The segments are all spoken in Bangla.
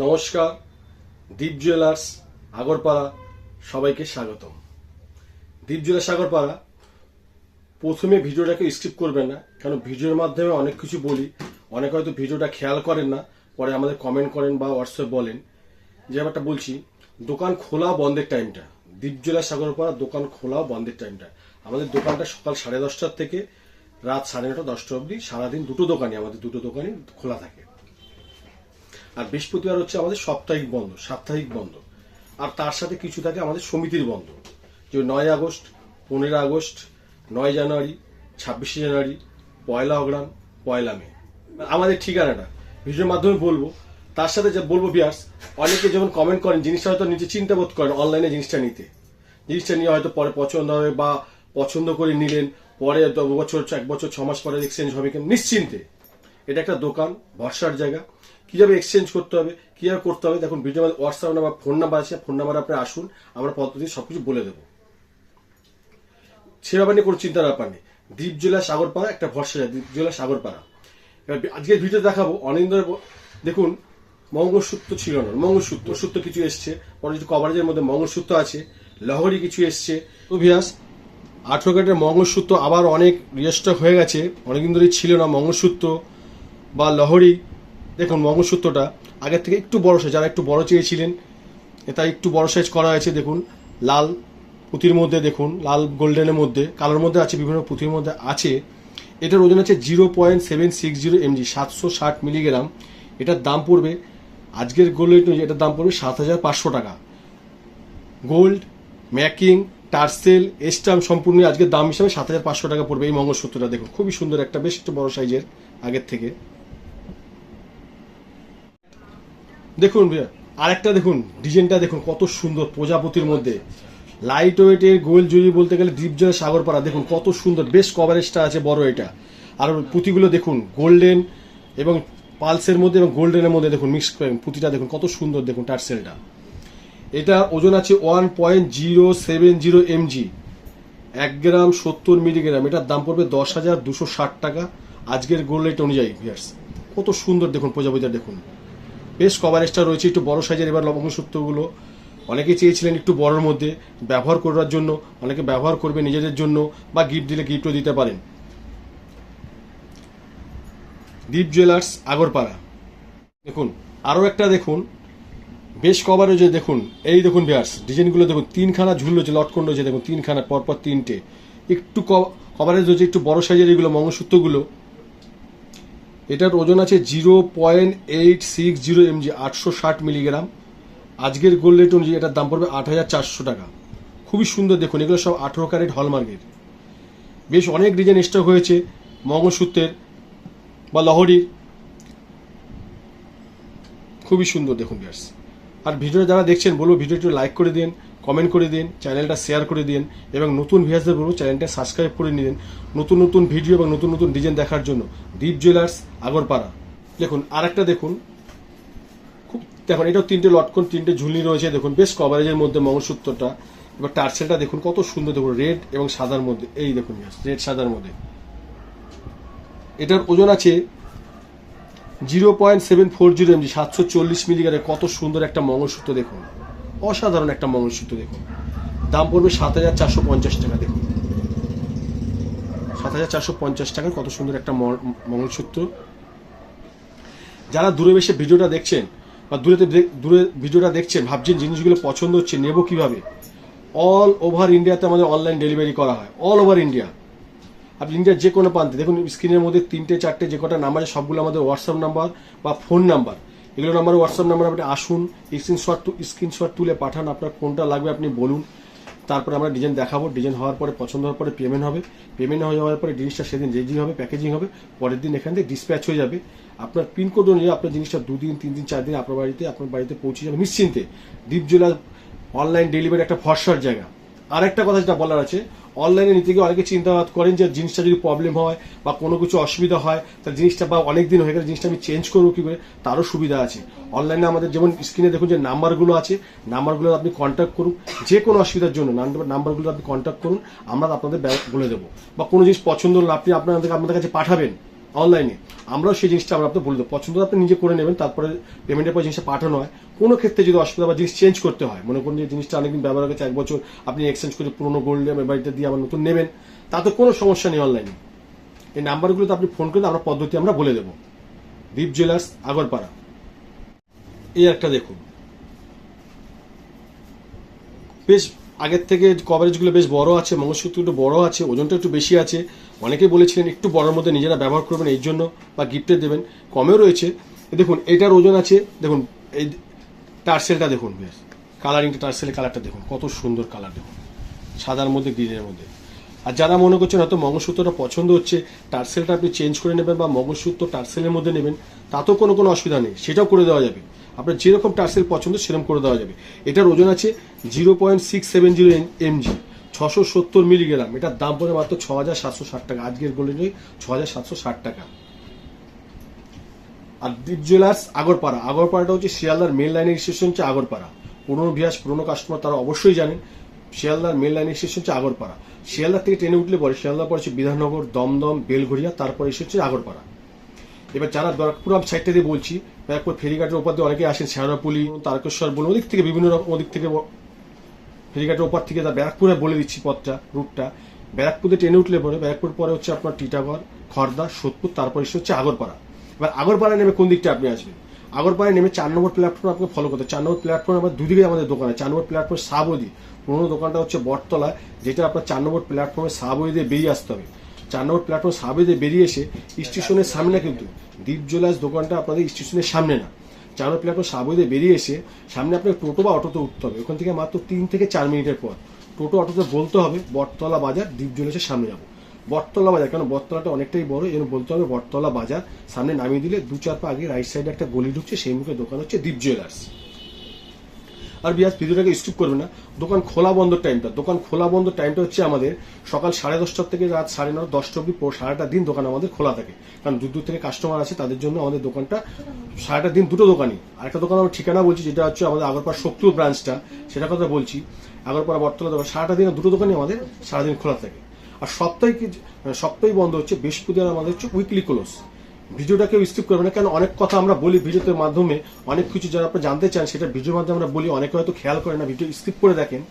নমস্কার দ্বীপ জুয়েলার্স আগরপাড়া, সবাইকে স্বাগতম। দীপ জুয়েলার্স আগরপাড়া, প্রথমে ভিডিওটাকে স্কিপ করবেন না কারণ ভিডিওর মাধ্যমে অনেক কিছু বলি, অনেক হয়তো ভিডিওটা খেয়াল করেন না, পরে আমাদের কমেন্ট করেন বা হোয়াটসঅ্যাপ বলেন। যে ব্যাপারটা বলছি, দোকান খোলা বন্ধের টাইমটা দীপ জুয়েলার্স আগরপাড়া, দোকান খোলা বন্ধের টাইমটা আমাদের দোকানটা সকাল সাড়ে দশটার থেকে রাত সাড়ে নটা দশটা অবধি সারাদিন দুটো দোকানই, আমাদের দুটো দোকানই খোলা থাকে। আর বৃহস্পতিবার হচ্ছে আমাদের সাপ্তাহিক বন্ধ সাপ্তাহিক বন্ধ। আর তার সাথে কিছু থাকে আমাদের সমিতির বন্ধ। যে নয় আগস্ট, পনেরো আগস্ট, নয় জানুয়ারি, ছাব্বিশে জানুয়ারি, পয়লা অগ্রাম পয়লা মে। আমাদের ঠিকানাটা, ভিডিওর মাধ্যমে বলব। তার সাথে যে বলব বিয়ার্স, অনেকে যখন কমেন্ট করেন, জিনিসটা হয়তো নিজে চিন্তা বোধ করেন অনলাইনে জিনিসটা নিতে। জিনিসটা নিয়ে হয়তো পরে পছন্দ হবে বা পছন্দ করে নিলেন, পরে বছর, এক বছর, ছ মাস পরে এক্সচেঞ্জ হবে কেন, নিশ্চিন্তে। এটা একটা দোকান ভরসার জায়গা। কীভাবে এক্সচেঞ্জ করতে হবে, কীভাবে করতে হবে, দেখুন video WhatsApp number phone number আছে ফোন নাম্বার আপনি আসুন, আমরা পদ্ধতি সবকিছু বলে দেবো। সে ব্যাপার নিয়ে কোনো চিন্তার ব্যাপার নেই। দ্বীপ জেলা সাগরপাড়া, একটা ভরসা যায় দ্বীপ জেলা সাগরপাড়া। এবার আজকের ভিডিও দেখাবো অনিন্দ দেখুন, মঙ্গলসূত্র ছিল না, মঙ্গলসূত্র, সূত্র কিছু এসছে, পরে কিছু কভারেজের মধ্যে মঙ্গলসূত্র আছে, লহরি কিছু এসছে। তো ভিয়াস আঠেরো ক্যারেটের মঙ্গলসূত্র আবার অনেক রিস্টক হয়ে গেছে, অনেকদিন ধরেই ছিল না মঙ্গলসূত্র বা লহরি। দেখুন, মঙ্গলসূত্রটা আগের থেকে একটু বড় সাইজ যারা একটু বড় চেয়েছিলেন এটা একটু বড় সাইজ করা হয়েছে, দেখুন, লাল পুঁতির মধ্যে, দেখুন, লাল গোল্ডেনের মধ্যে, কালোর মধ্যে আছে, বিভিন্ন পুঁতির মধ্যে আছে। এটার ওজন আছে zero point seven six zero mg সাতশো ষাট মিলিগ্রাম এটার দাম পড়বে, আজকের গোল্ড রেট এটার দাম পড়বে সাত হাজার পাঁচশো টাকা। গোল্ড ম্যাকিং টার্সেল এস্টাম সম্পূর্ণ আজকের দাম হিসাবে সাত হাজার পাঁচশো টাকা পড়বে এই মঙ্গলসূত্রটা, দেখুন, খুবই সুন্দর একটা, বেশ একটু বড় সাইজের আগের থেকে। দেখুন আরেকটা দেখুন, ডিজাইনটা দেখুন, কত সুন্দর প্রজাপতির মধ্যে। লাইট ওয়েটের গোল জুড়ি বলতে গেলে দ্বীপ জলের সাগরপাড়া, দেখুন কত সুন্দর, বেশ কভারেজটা আছে বড় এটা। আর পুঁতিগুলো দেখুন গোল্ডেন এবং পালসের মধ্যে এবং গোল্ডেনের মধ্যে দেখুন মিক্স করে পুঁতিটা দেখুন, কত সুন্দর দেখুন টার্সেলটা এটা ওজন আছে one point zero seven zero mg এক গ্রাম সত্তর মিলিগ্রাম, এটার দাম পড়বে দশ হাজার দুশো ষাট টাকা। আজকের গোল্ড রেট অনুযায়ী ভিয়ার্স কত সুন্দর দেখুন প্রজাপতিটা দেখুন। বেশ কভারেজটা রয়েছে, একটু বড় সাইজের এবার লবঙ্গ সূত্রগুলো অনেকে চেয়েছিলেন একটু বড়র মধ্যে, ব্যবহার করার জন্য, অনেকে ব্যবহার করবে নিজেদের জন্য, বা গিফট দিলে গিফটও দিতে পারেন। দীপ জুয়েলার্স আগরপাড়া। দেখুন আরও একটা দেখুন, বেশ কভারেজে দেখুন, এই দেখুন বিয়ার্স ডিজাইনগুলো দেখুন, তিনখানা ঝুল রয়েছে, লটকন রয়েছে, দেখুন, তিনখানা, পরপর তিনটে। একটু কভারেজ রয়েছে, একটু বড় সাইজের এগুলো মঙ্গলসূত্রগুলো এটার ওজন আছে zero point eight six zero mg, আটশো ষাট মিলিগ্রাম। আজকের গোল্ড রেট অনুযায়ী এটার দাম পড়বে আট হাজার চারশো টাকা। খুবই সুন্দর দেখুন, এগুলো সব আঠেরো ক্যারেট হলমার্কের বেশ অনেক ডিজাইন স্টক হয়েছে, মঙ্গলসূত্রের বা লহরির। খুবই সুন্দর দেখুন বিয়ার্স আর ভিডিও যারা দেখছেন, বলব ভিডিওটি লাইক করে দিন। কমেন্ট করে দিন চ্যানেলটা শেয়ার করে দিন, এবং নতুন ভিউয়ার্সদের বলব চ্যানেলটা সাবস্ক্রাইব করে নিন, নতুন নতুন ভিডিও এবং নতুন নতুন ডিজাইন দেখার জন্য। দীপ জুয়েলার্স আগরপাড়া। দেখুন আর একটা দেখুন। খুব, দেখুন, এটাও তিনটে লটকন, তিনটে ঝুলি রয়েছে, দেখুন, বেশ কভারেজের মধ্যে মঙ্গলসূত্রটা। এবার টার্সেলটা দেখুন, কত সুন্দর, দেখুন রেড এবং সাদার মধ্যে, এই দেখুন রেড সাদার মধ্যে। এটার ওজন আছে zero point seven four zero mg সাতশো চল্লিশ মিলিগ্রামের কত সুন্দর একটা মঙ্গলসূত্র, দেখুন। অসাধারণ একটা মঙ্গলসূত্র দেখুন। দাম পড়বে সাত হাজার চারশো পঞ্চাশ টাকা দেখুন। সাত হাজার চারশো পঞ্চাশ টাকার কত সুন্দর একটা মঙ্গলসূত্র যারা দূরে বসে ভিডিওটা দেখছেন বা দূরে দূরে ভিডিওটা দেখছেন ভাবছেন জিনিসগুলো পছন্দ হচ্ছে নেব কীভাবে? অল ওভার ইন্ডিয়াতে আমাদের অনলাইন ডেলিভারি করা হয়। All over India. আপনি ইন্ডিয়ার যে কোনো প্রান্তে দেখুন স্ক্রিনের মধ্যে তিনটে চারটে যে কটা নাম্বার আছে, সবগুলো আমাদের হোয়াটসঅ্যাপ নাম্বার বা ফোন নাম্বার এগুলো নাম্বার হোয়াটসঅ্যাপ নাম্বার আপনি আসুন স্ক্রিনশট স্ক্রিনশট তুলে পাঠান, আপনার কোনটা লাগবে আপনি বলুন। তারপরে আমরা ডিজাইন দেখাবো। ডিজাইন হওয়ার পরে, পছন্দ হওয়ার পরে পেমেন্ট হবে। পেমেন্ট হয়ে যাওয়ার পরে জিনিসটা সেদিন রেজি হবে প্যাকেজিং হবে। পরের দিন এখান থেকে ডিসপ্যাচ হয়ে যাবে। আপনার পিনকোড অনুযায়ী আপনার জিনিসটা দুদিন তিন দিন চার দিন আপনার বাড়িতে আপনার বাড়িতে পৌঁছে যাবে নিশ্চিন্তে। দ্বীপ জেলা অনলাইন ডেলিভারি একটা ভরসার জায়গা। আর একটা কথা যেটা বলার আছে অনলাইনে নিতে গিয়ে অনেকে চিন্তা করেন যে জিনিসটা যদি প্রবলেম হয় বা কোনো কিছু অসুবিধা হয়, তাহলে জিনিসটা বা অনেক দিন হয়ে গেলে জিনিসটা আমি চেঞ্জ করব কী করে? তারও সুবিধা আছে। অনলাইনে আমাদের যেমন স্ক্রিনে দেখুন যে নাম্বারগুলো আছে নাম্বারগুলো আপনি কন্ট্যাক্ট করুন। যে কোনো অসুবিধার জন্য নাম্বার নাম্বারগুলো আপনি কন্ট্যাক্ট করুন, আমরা আপনাদের বলে দেবো। বা কোনো জিনিস পছন্দ হলে আপনি আপনাদের আপনাদের কাছে পাঠাবেন। অনলাইনে আমরাও সেই জিনিসটা আমরা আপনাকে বলে দেবো। পছন্দ আপনি নিজে করে নেবেন, তারপরে পেমেন্টের পর জিনিসটা পাঠানো হয়। কোনো ক্ষেত্রে যদি অসুবিধা বা জিনিস চেঞ্জ করতে হয়, মনে করুন যে জিনিসটা অনেকদিন ব্যবহার করেছে এক বছর আপনি এক্সচেঞ্জ করে পুরোনো গোল্ড বাড়িতে দিয়ে আবার নতুন নেবেন, তাতে কোনো সমস্যা নেই অনলাইনে এই নাম্বারগুলোতে আপনি ফোন করে আমরা পদ্ধতি আমরা বলে দেবো। দ্বীপ জুয়েলার্স আগরপাড়া। এই একটা দেখুন। বেশ আগের থেকে কভারেজগুলো বেশ বড় আছে মঙ্গলসূত্র একটু বড় আছে, ওজনটা একটু বেশি আছে। অনেকেই বলেছিলেন একটু বড়ের মধ্যে নিজেরা ব্যবহার করবেন এই জন্য বা গিফটে দেবেন। কমেও রয়েছে। দেখুন, এটার ওজন আছে, দেখুন, এই টার্সেলটা দেখুন বেশ। কালারিংটা টার্সেলের কালারটা দেখুন, কত সুন্দর কালার দেখুন। সাদার মধ্যে গ্রিনের মধ্যে। আর যারা মনে করছেন হয়তো মঙ্গলসূত্রটা পছন্দ হচ্ছে, টার্সেলটা আপনি চেঞ্জ করে নেবেন বা মঙ্গলসূত্র টার্সেলের মধ্যে নেবেন, তাতেও কোনো কোনো অসুবিধা নেই, সেটাও করে দেওয়া যাবে। আপনার যেরকম টার্সেল পছন্দ, সেরকম করে দেওয়া যাবে। এটার ওজন আছে zero point six seven zero mg ছশো সত্তর মিলিগ্রাম। এটার দাম পড়ে মাত্র ছ হাজার সাতশো ষাট টাকা। আজকের গোল্ডেন ছ হাজার সাতশো ষাট টাকা। আর দীপ জুয়েলার্স আগরপাড়া। আগরপাড়াটা হচ্ছে শিয়ালদার মেল লাইনের স্টেশন হচ্ছে আগরপাড়া। পুরনো ভিয়াস, পুরনো কাস্টমার তারা অবশ্যই জানেন, শিয়ালদার মেন লাইনের স্টেশন হচ্ছে আগরপাড়া। শিয়ালদার থেকে ট্রেনে উঠলে পরে, শিয়ালদা পরে হচ্ছে বিধাননগর, দমদম বেলঘরিয়া তারপরে এসে হচ্ছে আগরপাড়া। এবার যারা ব্যারাকপুর সাইডটা দিয়ে বলছি। ব্যারাকপুর ফেরিঘাটের ওপর দিয়ে অনেকে আসেন, শ্যাওড়াপুলি, তারকেশ্বর বলুন ওদিক থেকে বিভিন্ন রকম, ওদিক থেকে ফেরিঘাটের ওপর থেকে তা ব্যারাকপুরে বলে দিচ্ছি পথটা, রুটটা। ব্যারাকপুরে ট্রেনে উঠলে পরে, ব্যারাকপুর পরে হচ্ছে আপনার টিটাগড় খড়দা সোদপুর, তারপরে এসে হচ্ছে আগরপাড়া। এবার আগরপাড়ায় নেমে কোন দিকটা আপনি আসবেন? আগরপাড়ায় নেমে চার নম্বর প্ল্যাটফর্ম আপনাকে ফলো করতে। চার নম্বর প্ল্যাটফর্ম আমার দুদিকে আমাদের দোকান চার নম্বর প্ল্যাটফর্ম সাবদি পুরোনো দোকানটা হচ্ছে বটতলা যেটা আপনার চার নম্বর প্ল্যাটফর্মে সাবদি দিয়ে বেরিয়ে আসতে হবে। চার নম্বর প্ল্যাটফর্ম সাবদি বেরিয়ে এসে স্টেশনের সামনে কিন্তু দ্বীপ জুয়েলার্স দোকানটা আপনাদের স্টেশনের সামনে না। চার নম্বর প্ল্যাটফর্ম সাবদি বেরিয়ে এসে সামনে আপনাকে টোটো বা অটোতে উঠতে হবে। ওখান থেকে মাত্র তিন থেকে চার মিনিটের পর টোটো অটোতে বলতে হবে, বটতলা বাজার দ্বীপ জুয়েলার্সের সামনে যাব। বটতলা বাজার কারণ বটতলাটা অনেকটাই বড় এর বলতে হবে বটতলা বাজার সামনে নামিয়ে দিলে দু চার পা আগে রাইট সাইডে একটা গলি ঢুকছে, সেই মুখে দোকান হচ্ছে দীপ জুয়েলার্স। আর বিয়াস ভিডিওটাকে স্কিপ করবে না। দোকান খোলা বন্ধ টাইমটা দোকান খোলা বন্ধ টাইমটা হচ্ছে আমাদের সকাল সাড়ে দশটার থেকে রাত সাড়ে নটা দশটা অব্দি সারাটা দিন দোকান আমাদের খোলা থাকে। কারণ দূর দূর থেকে কাস্টমার আছে তাদের জন্য আমাদের দোকানটা সারাটা দিন দুটো দোকানই। আরেকটা দোকান আমার ঠিকানা বলছি, যেটা হচ্ছে আমাদের আগরপাড়া শক্তিপুর ব্রাঞ্চটা সেটা কথা বলছি, আগরপাড়া বটতলা দোকান, সারাটা দিন দুটো দোকানই আমাদের সারাদিন খোলা থাকে। আর সপ্তাহে সপ্তাহে বন্ধ হচ্ছে, বৃহস্পতিবার আমাদের হচ্ছে উইকলি ক্লোজ ভিডিওটা কেউ স্কিপ করবে না, কেন অনেক কথা আমরা বলি ভিডিওতে মাধ্যমে, অনেক কিছু যারা আপনি জানতে চান, সেটা ভিডিওর মাধ্যমে আমরা বলি, অনেকে হয়তো খেয়াল করে না, ভিডিও স্কিপ করে দেখেন।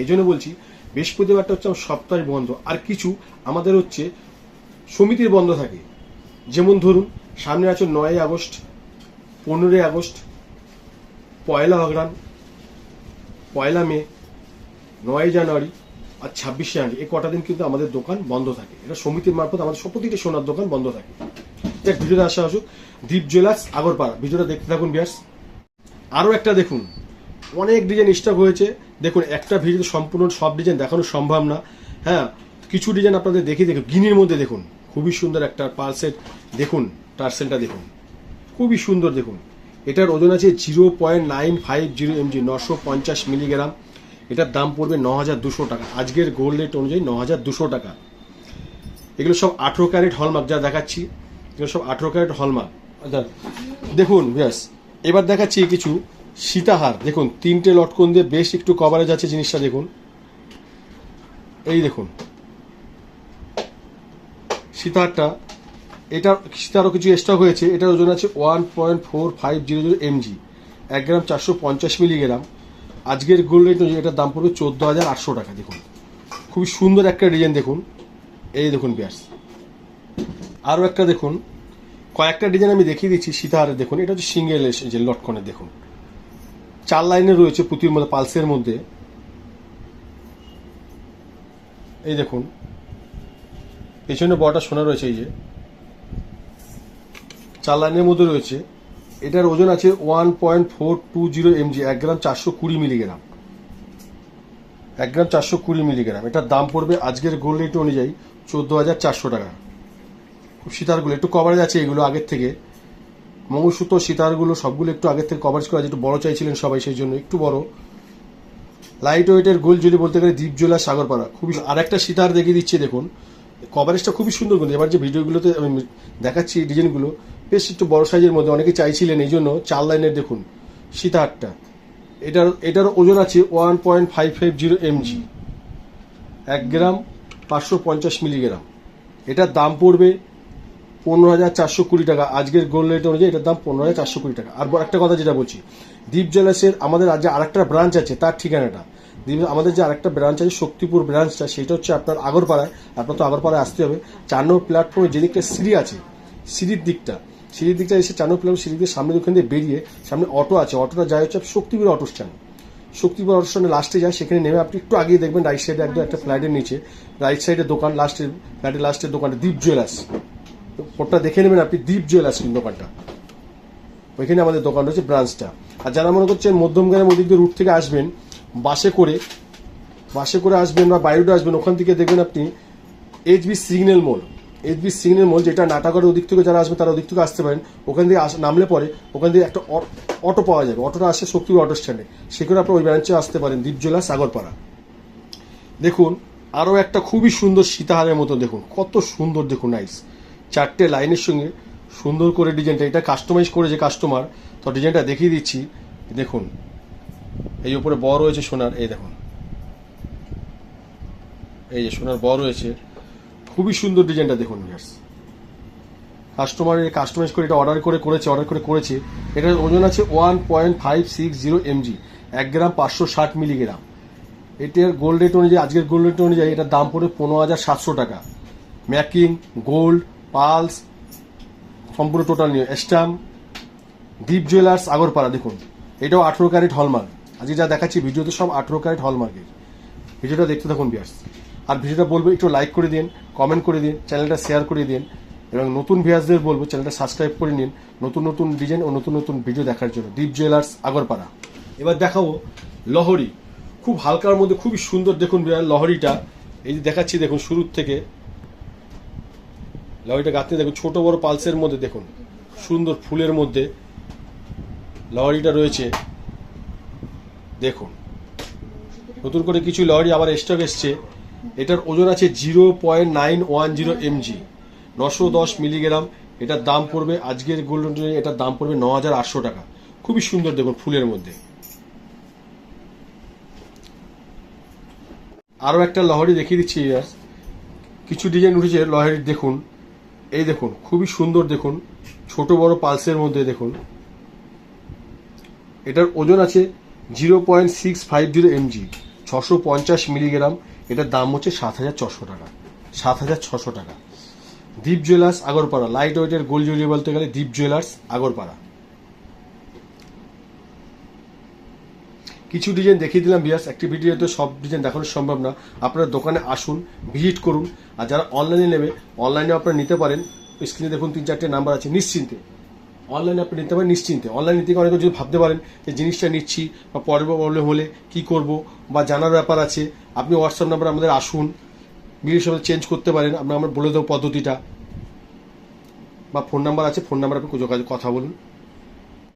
এই জন্য বলছি, বৃহস্পতিবারটা হচ্ছে আমার সপ্তাহে বন্ধ। আর কিছু, আমাদের হচ্ছে সমিতির বন্ধ থাকে। যেমন ধরুন সামনে আছে নয় আগস্ট, পনেরোই আগস্ট, পয়লা অগ্রাণ পয়লা মে নয় জানুয়ারি আর ছাব্বিশে জানুয়ারি। এই কটা দিন কিন্তু আমাদের দোকান বন্ধ থাকে। এটা সমিতির মারফত আমাদের প্রতিটি সোনার দোকান বন্ধ থাকে। দেখ ভিডিওতে আসা আসুক দীপ জুয়েলার্স আগরপাড়া। ভিডিওটা দেখতে থাকুন বিয়ার্স আরও একটা দেখুন, অনেক ডিজাইন স্টক হয়েছে। দেখুন, একটা ভিডিওতে সম্পূর্ণ সব ডিজাইন দেখানো সম্ভব না। হ্যাঁ কিছু ডিজাইন আপনাদের দেখে দেখুন, গিনির মধ্যে দেখুন। খুবই সুন্দর একটা পার্সেট দেখুন টার্সেলটা দেখুন। খুবই সুন্দর দেখুন। এটার ওজন আছে zero point nine five zero mg নশো পঞ্চাশ মিলিগ্রাম। এটার দাম পড়বে ন হাজার দুশো টাকা। আজকের গোল্ড রেট অনুযায়ী ন হাজার দুশো টাকা। এগুলো সব আঠেরো ক্যারেট হলমার্ক যা দেখাচ্ছি। এগুলো সব আঠেরো ক্যারেট হলমার্ক। আচ্ছা দেখুন ব্যাস এবার দেখাচ্ছি কিছু সীতাহার। দেখুন, তিনটে লটকন দিয়ে বেশ একটু কভারেজ আছে জিনিসটা, দেখুন। এই দেখুন। সীতাহারটা, এটা সীতারও কিছু স্টক হয়েছে, এটার ওজন আছে one point four five zero zero mg এক গ্রাম চারশো পঞ্চাশ মিলিগ্রাম। আজকের গোল্ড রেট এটার দাম পড়বে চোদ্দ হাজার আটশো টাকা, দেখুন। খুবই সুন্দর একটা ডিজাইন দেখুন। এই দেখুন ব্যাস আরও একটা দেখুন, কয়েকটা ডিজাইন আমি দেখিয়ে দিচ্ছি সীতাহারের দেখুন, এটা হচ্ছে সিঙ্গেল যে লটকনের দেখুন। চার লাইনে রয়েছে পুঁতির মধ্যে, পালসের মধ্যে। এই দেখুন, পেছনে বড়টা সোনা রয়েছে, এই যে। চার লাইনের মধ্যে রয়েছে, এটার ওজন আছে one point four two zero mg এক গ্রাম চারশো কুড়ি মিলিগ্রাম। এক গ্রাম চারশো কুড়ি মিলিগ্রাম, এটার দাম পড়বে আজকের গোল্ড রেট অনুযায়ী চোদ্দ হাজার চারশো টাকা। সীতারগুলো, একটু কভারেজ আছে এগুলো আগের থেকে। মঙ্গলসূত্র, সীতারগুলো সবগুলো একটু আগের থেকে কভারেজ করা একটু বড় চাইছিলেন সবাই সেই জন্য, একটু বড়। লাইট ওয়েটের গোল জুলি বলতে গেলে দ্বীপজোলা সাগরপাড়া, খুবই আর একটা সীতার দেখিয়ে দিচ্ছি, দেখুন। কভারেজটা খুবই সুন্দর কিন্তু, এবার যে ভিডিওগুলোতে আমি দেখাচ্ছি ডিজাইনগুলো, বেশ একটু বড় সাইজের মধ্যে অনেকে চাইছিলেন, এই জন্য চার লাইনের দেখুন, সীতাহারটা। এটার এটার ওজন আছে one point five five zero mg এক গ্রাম পাঁচশো পঞ্চাশ মিলিগ্রাম। এটার দাম পড়বে পনেরো হাজার চারশো কুড়ি টাকা। আজকের গোল্ড রেট অনুযায়ী এটার দাম পনেরো হাজার চারশো কুড়ি টাকা। আর একটা কথা যেটা বলছি দীপ জুয়েলার্সের আমাদের রাজ্যে আরেকটা ব্রাঞ্চ আছে, তার ঠিকানাটা। আমাদের যে আরেকটা ব্রাঞ্চ আছে, শক্তিপুর ব্রাঞ্চটা সেটা হচ্ছে আপনার আগরপাড়ায়। আপনার তো আগরপাড়ায় আসতে হবে। চার নম্বর প্ল্যাটফর্মে যেদিকটা সিঁড়ি আছে, সিঁড়ির দিকটা সিঁড়ির দিকটা এসে চার নম্বর প্ল্যাটফর্ম সিঁড়ি সামনে ওখান দিয়ে বেরিয়ে সামনে অটো আছে। অটোটা যায় হচ্ছে Shaktipur auto stand Shaktipur auto স্ট্যান্ডে লাস্টে যায়, সেখানে নেমে আপনি একটু আগিয়ে দেখবেন রাইট সাইডে একদম একটা ফ্ল্যাটের নিচে রাইট সাইডে দোকান লাস্টের ফ্ল্যাটের লাস্টের দোকানটা দীপ জুয়েলার্স। ওটা দেখে নেবেন আপনি দীপ জুয়েলার্স কিন্তু দোকানটা। ওইখানে আমাদের দোকান রয়েছে ব্রাঞ্চটা। আর যারা মনে করছেন মধ্যমগ্রামের ওদিক দিয়ে রুট থেকে আসবেন, বাসে করে বাসে করে আসবেন বা বাইরে আসবেন, ওখান থেকে দেখবেন আপনি এইচ এইচবি সিগন্যাল মোল এইচবি সিগন্যাল মোল যেটা নাটাগড়ের ওদিক থেকে যারা আসবে তারা ওদিক থেকে আসতে পারেন। ওখান থেকে নামলে পরে ওখান থেকে একটা অটো পাওয়া যাবে। অটোটা আসে শক্তিপুর অটো স্ট্যান্ডে সেখানে আপনি ওই ব্রাঞ্চে আসতে পারেন দ্বীপজোলা সাগরপাড়া। দেখুন, আরও একটা খুবই সুন্দর সীতাহারের মতো দেখুন। কত সুন্দর দেখুন নাইস চারটে লাইনের সঙ্গে সুন্দর করে ডিজাইনটা, এটা কাস্টমাইজ করেছে কাস্টমার তো ডিজাইনটা দেখিয়ে দিচ্ছি। দেখুন, এই উপরে বড় রয়েছে সোনার, এই দেখুন। এই যে সোনার বড় রয়েছে খুবই সুন্দর ডিজাইনটা দেখুন ভিউয়ার্স কাস্টমার কাস্টমাইজ করে এটা অর্ডার করে করেছে অর্ডার করে করেছে। এটার ওজন আছে one point five six zero mg এক গ্রাম পাঁচশো ষাট মিলিগ্রাম। এটার গোল্ড রেট অনুযায়ী, আজকের গোল্ড রেট অনুযায়ী এটার দাম পড়ে পনেরো হাজার সাতশো টাকা। ম্যাকিং গোল্ড পালস, সম্পূর্ণ টোটাল নিয়ে স্ট্যাম্প দীপ জুয়েলার্স, আগরপাড়া, দেখুন, এটাও আঠেরো ক্যারেট হলমার্ক। আজকে যা দেখাচ্ছি, ভিডিওতে সব আঠেরো ক্যারেট হলমার্কের। ভিডিওটা দেখতে থাকুন বিয়ার্স আর ভিডিওটা বলব, একটু লাইক করে দিন কমেন্ট করে দিন চ্যানেলটা শেয়ার করে দিন, এবং নতুন ভিউয়ার্সদের বলব চ্যানেলটা সাবস্ক্রাইব করে নিন, নতুন নতুন ডিজাইন ও নতুন নতুন ভিডিও দেখার জন্য। দীপ জুয়েলার্স আগরপাড়া। এবার দেখাবো লহরি। খুব হালকার মধ্যে, খুবই সুন্দর, দেখুন লহরিটা। এই যে দেখাচ্ছি, দেখুন, শুরুর থেকে। লহরিটা গাঁথতে দেখুন, ছোট বড় পালসের মধ্যে দেখুন, সুন্দর ফুলের মধ্যে লহরিটা রয়েছে। দেখুন, নতুন করে কিছু লহরি আবার স্টক এসছে। এটার ওজন আছে zero point nine one zero mg নশো দশ মিলিগ্রাম। এটার দাম পড়বে, আজকের গোল্ড অনুযায়ী এটার দাম পড়বে ন হাজার আটশো টাকা। খুবই সুন্দর দেখুন ফুলের মধ্যে। আরও একটা লহরি দেখিয়ে দিচ্ছি কিছু ডিজাইন উঠেছে লহরির দেখুন। এই দেখুন, খুবই সুন্দর দেখুন, ছোট বড় পালসের মধ্যে দেখুন। এটার ওজন আছে zero point six five zero mg, ছশো পঞ্চাশ মিলিগ্রাম, এটার দাম হচ্ছে সাত হাজার ছশো টাকা, সাত হাজার ছশো টাকা। দ্বীপ জুয়েলার্স আগরপাড়া লাইট ওয়েটের গোল জুয়েলারি বলতে গেলে দ্বীপ জুয়েলার্স আগরপাড়া। কিছু ডিজাইন দেখিয়ে দিলাম বিয়াস, একটি ভিডিওতে সব ডিজাইন দেখানো সম্ভব না। আপনারা দোকানে আসুন ভিজিট করুন, আর যারা অনলাইনে নেবে অনলাইনে আপনারা নিতে পারেন। স্ক্রিনে দেখুন তিন চারটে নাম্বার আছে, নিশ্চিন্তে। অনলাইনে আপনি নিতে পারেন, নিশ্চিন্তে। অনলাইন নিতে অনেকে যদি ভাবতে পারেন যে জিনিসটা নিচ্ছি, বা পরের প্রবলেম হলে কি করব, বা জানার ব্যাপার আছে, আপনি হোয়াটসঅ্যাপ নাম্বার আমাদের আসুন। বিলের সাথে চেঞ্জ করতে পারেন, আমরা আমরা বলে দেবো পদ্ধতিটা। বা ফোন নাম্বার আছে ফোন নাম্বার আপনি যোগাযোগ, কথা বলুন।